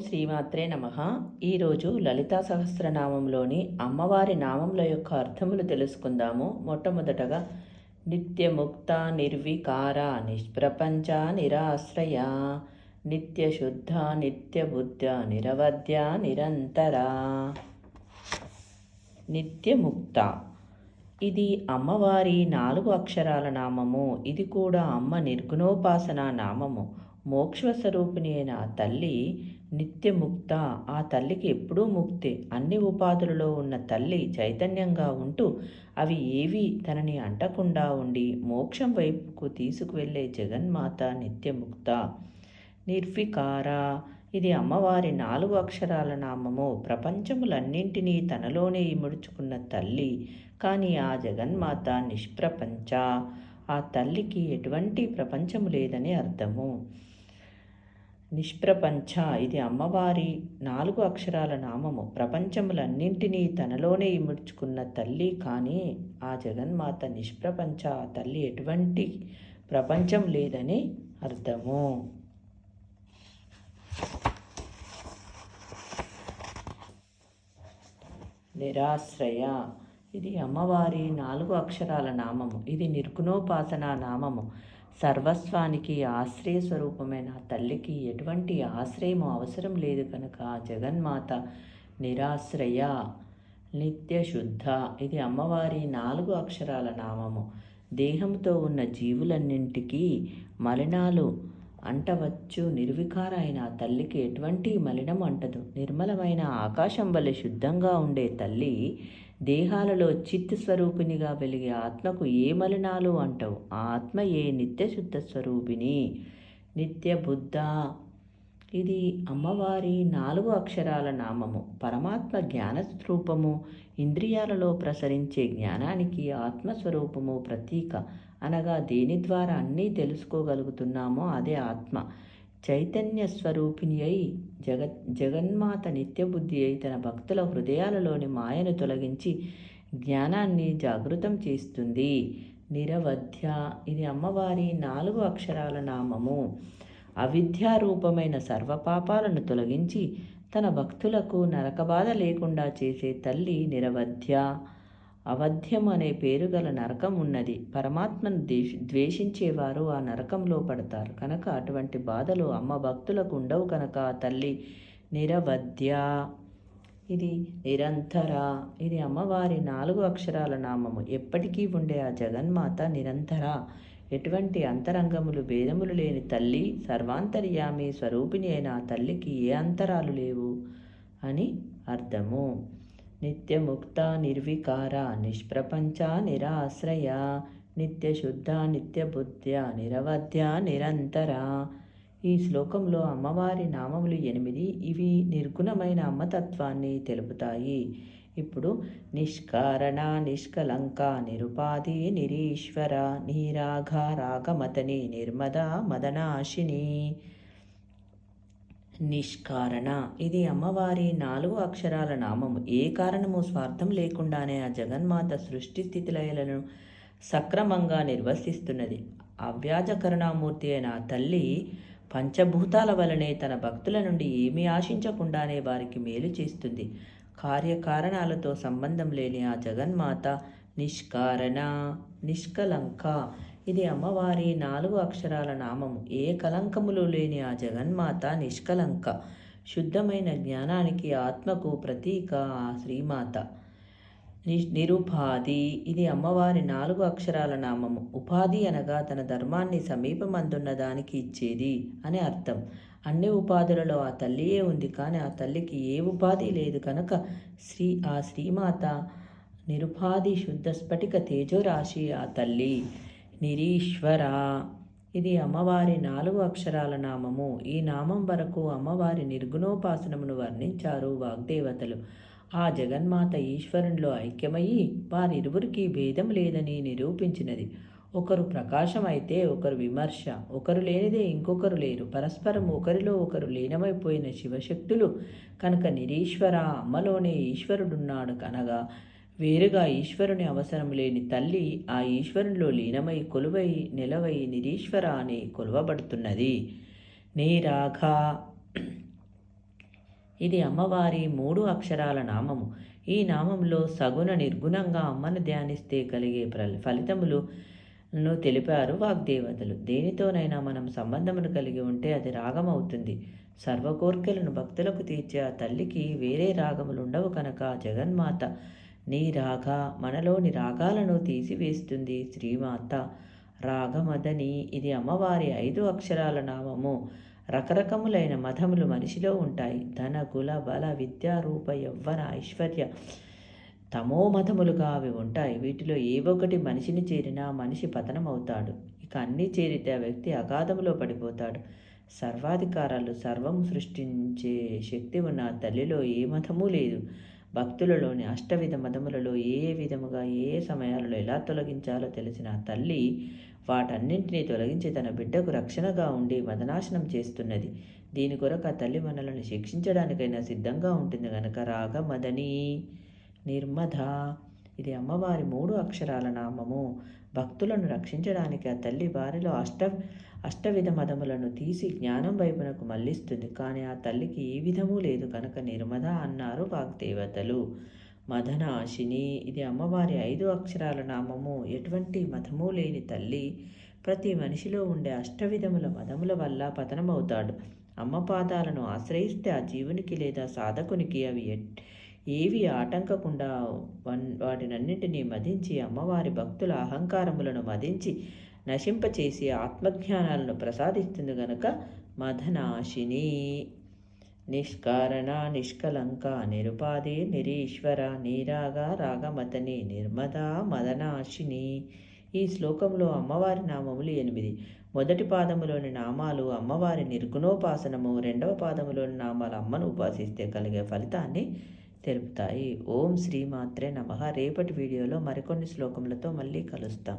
శ్రీమాత్రే నమ. ఈరోజు లలితా సహస్రనామంలోని అమ్మవారి నామముల యొక్క అర్థములు తెలుసుకుందాము. మొట్టమొదటగా నిత్యముక్త నిర్వికార నిష్ప్రపంచ నిరాశ్రయ నిత్యశుద్ధ నిత్యబుద్ధ నిరవధ్య నిరంతర. నిత్యముక్త ఇది అమ్మవారి నాలుగు అక్షరాల నామము. ఇది కూడా అమ్మ నిర్గుణోపాసన నామము. మోక్షస్వరూపిణి అయిన ఆ తల్లి నిత్యముక్త. ఆ తల్లికి ఎప్పుడూ ముక్తే. అన్ని ఉపాధులలో ఉన్న తల్లి చైతన్యంగా ఉంటూ అవి ఏవి తనని అంటకుండా ఉండి మోక్షం వైపుకు తీసుకువెళ్ళే జగన్మాత నిత్యముక్త. నిర్వికార. ఇది అమ్మవారి నాలుగు అక్షరాల నామము. ప్రపంచములన్నింటినీ తనలోనే ఇముడుచుకున్న తల్లి. కానీ ఆ జగన్మాత నిష్ప్రపంచ. ఆ తల్లికి ఎటువంటి ప్రపంచము లేదని అర్థము. నిష్ప్రపంచ ఇది అమ్మవారి నాలుగు అక్షరాల నామము. ప్రపంచములన్నింటినీ తనలోనే ఇముడ్చుకున్న తల్లి కానీ ఆ జగన్మాత నిష్ప్రపంచ ఆ తల్లి ఎటువంటి ప్రపంచం లేదని అర్థము. నిరాశ్రయ ఇది అమ్మవారి నాలుగు అక్షరాల నామము. ఇది నిర్గుణోపాసన నామము. సర్వస్వానికి ఆశ్రయ స్వరూపమైన తల్లికి ఎటువంటి ఆశ్రయము అవసరం లేదు కనుక జగన్మాత నిరాశ్రయ నిత్యశుద్ధ ఇది అమ్మవారి నాలుగు అక్షరాల నామము. దేహంతో ఉన్న జీవులన్నింటికీ మలినాలు అంటవచ్చు. నిర్వికార అయిన తల్లికి ఎటువంటి మలినం అంటదు. నిర్మలమైన ఆకాశం వలె శుద్ధంగా ఉండే తల్లి దేహాలలో చిత్ స్వరూపిణిగా వెలిగే ఆత్మకు ఏ మలినాలు అంటవు? ఆ ఆత్మ ఏ నిత్యశుద్ధ స్వరూపిణి? నిత్య బుద్ధ. ఇది అమ్మవారి నాలుగు అక్షరాల నామము. పరమాత్మ జ్ఞానస్వరూపము. ఇంద్రియాలలో ప్రసరించే జ్ఞానానికి ఆత్మస్వరూపము ప్రతీక. అనగా దేని ద్వారా అన్నీ తెలుసుకోగలుగుతున్నామో అదే ఆత్మ. చైతన్య స్వరూపిణి అయి జగ జగన్మాత నిత్యబుద్ధి అయి తన భక్తుల హృదయాలలోని మాయను తొలగించి జ్ఞానాన్ని జాగృతం చేస్తుంది. నిరవధ్య ఇది అమ్మవారి నాలుగు అక్షరాల నామము. అవిద్యారూపమైన సర్వపాపాలను తొలగించి తన భక్తులకు నరకబాధ లేకుండా చేసే తల్లి నిరవధ్య. అవధ్యం అనే పేరు గల నరకం ఉన్నది. పరమాత్మను ద్వేషించేవారు ఆ నరకంలో పడతారు. కనుక అటువంటి బాధలు అమ్మ భక్తులకు ఉండవు కనుక తల్లి నిరవధ్య. ఇది నిరంతర. ఇది అమ్మవారి నాలుగు అక్షరాల నామము. ఎప్పటికీ ఉండే ఆ జగన్మాత నిరంతర. ఎటువంటి అంతరంగములు భేదములు లేని తల్లి సర్వాంతర్యామి స్వరూపిణి అయిన ఆ తల్లికి ఏ అంతరాలు లేవు అని అర్థము. నిత్యముక్త నిర్వికార నిష్ప్రపంచ నిరాశ్రయ నిత్యశుద్ధ నిత్యబుద్ధ్య నిరవధ్య నిరంతర. ఈ శ్లోకంలో అమ్మవారి నామములు ఎనిమిది ఇవి నిర్గుణమైన అమ్మతత్వాన్ని తెలుపుతాయి. ఇప్పుడు నిష్కారణ నిష్కలంక నిరుపాధి నిరీశ్వర నీరాఘ రాగమతని నిర్మద మదనాశిని. నిష్కారణ. ఇది అమ్మవారి నాలుగు అక్షరాల నామము. ఏ కారణము? స్వార్థం లేకుండానే ఆ జగన్మాత సృష్టి స్థితిలయలను సక్రమంగా నిర్వసిస్తున్నది. అవ్యాజ కరుణామూర్తి అయిన ఆ తల్లి పంచభూతాల వలనే తన భక్తుల నుండి ఏమీ ఆశించకుండానే వారికి మేలు చేస్తుంది. కార్యకారణాలతో సంబంధం లేని ఆ జగన్మాత నిష్కారణ నిష్కలంక. ఇది అమ్మవారి నాలుగు అక్షరాల నామము. ఏ కలంకములు లేని ఆ జగన్మాత నిష్కలంక శుద్ధమైన జ్ఞానానికి ఆత్మకు ప్రతీక ఆ శ్రీమాత. ని నిరుపాధి. ఇది అమ్మవారి నాలుగు అక్షరాల నామము. ఉపాధి అనగా తన ధర్మాన్ని సమీపమందున్న దానికి ఇచ్చేది అని అర్థం. అన్ని ఉపాధులలో ఆ తల్లియే ఉంది కానీ ఆ తల్లికి ఏ ఉపాధి లేదు కనుక శ్రీ ఆ శ్రీమాత నిరుపాధి శుద్ధ స్ఫటిక తేజోరాశి ఆ తల్లి. నిరీశ్వర. ఇది అమ్మవారి నాలుగు అక్షరాల నామము. ఈ నామం వరకు అమ్మవారి నిర్గుణోపాసనమును వర్ణించారు వాగ్దేవతలు. ఆ జగన్మాత ఈశ్వరునిలో ఐక్యమయ్యి వారిరువురికి భేదం లేదని నిరూపించినది. ఒకరు ప్రకాశం అయితే ఒకరు విమర్శ. ఒకరు లేనిదే ఇంకొకరు లేరు. పరస్పరం ఒకరిలో ఒకరు లీనమైపోయిన శివశక్తులు కనుక నిరీశ్వర అమ్మలోనే ఈశ్వరుడున్నాడు కనగా వేరుగా ఈశ్వరుని అవసరం లేని తల్లి ఆ ఈశ్వరునిలో లీనమై కొలువై నిలవై నిరీశ్వర అని కొలువబడుతున్నది. నీరాఘ ఇది అమ్మవారి మూడు అక్షరాల నామము. ఈ నామంలో సగుణ నిర్గుణంగా అమ్మను ధ్యానిస్తే కలిగే ప్ర- ఫలితములను తెలిపారు వాగ్దేవతలు. దేనితోనైనా మనం సంబంధమును కలిగి ఉంటే అది రాగం అవుతుంది సర్వ భక్తులకు తీర్చే ఆ తల్లికి వేరే రాగములు ఉండవు కనుక జగన్మాత నీ రాగ మనలోని రాగాలను తీసివేస్తుంది శ్రీమాత. రాగమదని ఇది అమ్మవారి ఐదు అక్షరాల నామము. రకరకములైన మతములు మనిషిలో ఉంటాయి. ధన కుల బల విద్య రూప యవ్వన ఐశ్వర్య తమో మతములుగా అవి ఉంటాయి. వీటిలో ఏ ఒక్కటి మనిషిని చేరినా మనిషి పతనమవుతాడు. ఇక అన్నీ చేరితే ఆ వ్యక్తి అగాధములో పడిపోతాడు. సర్వాధికారాలు సర్వం సృష్టించే శక్తి ఉన్న తల్లిలో ఏ మతమూ లేదు. భక్తులలోని అష్టవిధ మతములలో ఏ ఏ విధముగా ఏ సమయాలలో ఎలా తొలగించాలో తెలిసిన తల్లి వాటన్నింటినీ తొలగించి తన బిడ్డకు రక్షణగా ఉండి మదనాశనం చేస్తున్నది. దీని కొరకు ఆ తల్లి మనలను శిక్షించడానికైనా సిద్ధంగా ఉంటుంది గనక రాగ మదని నిర్మధ ఇది అమ్మవారి మూడు అక్షరాల నామము. భక్తులను రక్షించడానికి ఆ తల్లి వారిలో అష్ట అష్టవిధ మదములను తీసి జ్ఞానం వైపునకు మళ్ళిస్తుంది కానీ ఆ తల్లికి ఏ విధము లేదు కనుక నిర్మద అన్నారు వాగ్దేవతలు. మదనాశిని ఇది అమ్మవారి ఐదు అక్షరాల నామము. ఎటువంటి మతము లేని తల్లి ప్రతి మనిషిలో ఉండే అష్టవిధముల మదముల వల్ల పతనమవుతాడు. అమ్మ పాదాలను ఆశ్రయిస్తే ఆ జీవునికి లేదా సాధకునికి అవి ఎట్- ఏవి ఆటంకకుండా వన్ వాటినన్నింటినీ మదించి అమ్మవారి భక్తుల అహంకారములను మదించి నశింపచేసి ఆత్మజ్ఞానాలను ప్రసాదిస్తుంది గనుక మదనాశిని నిష్కారణ నిష్కలంక నిరుపాధి నిరీశ్వర నీరాగ రాగమతని నిర్మద మదనాశిని. ఈ శ్లోకంలో అమ్మవారి నామములు ఎనిమిది. మొదటి పాదములోని నామాలు అమ్మవారి నిర్గుణోపాసనము రెండవ పాదములోని నామాలు అమ్మను ఉపాసిస్తే కలిగే ఫలితాన్ని తెలుపుతాయి. ఓం శ్రీమాత్రే నమః. రేపటి వీడియోలో మరికొన్ని శ్లోకములతో మళ్ళీ కలుస్తాం.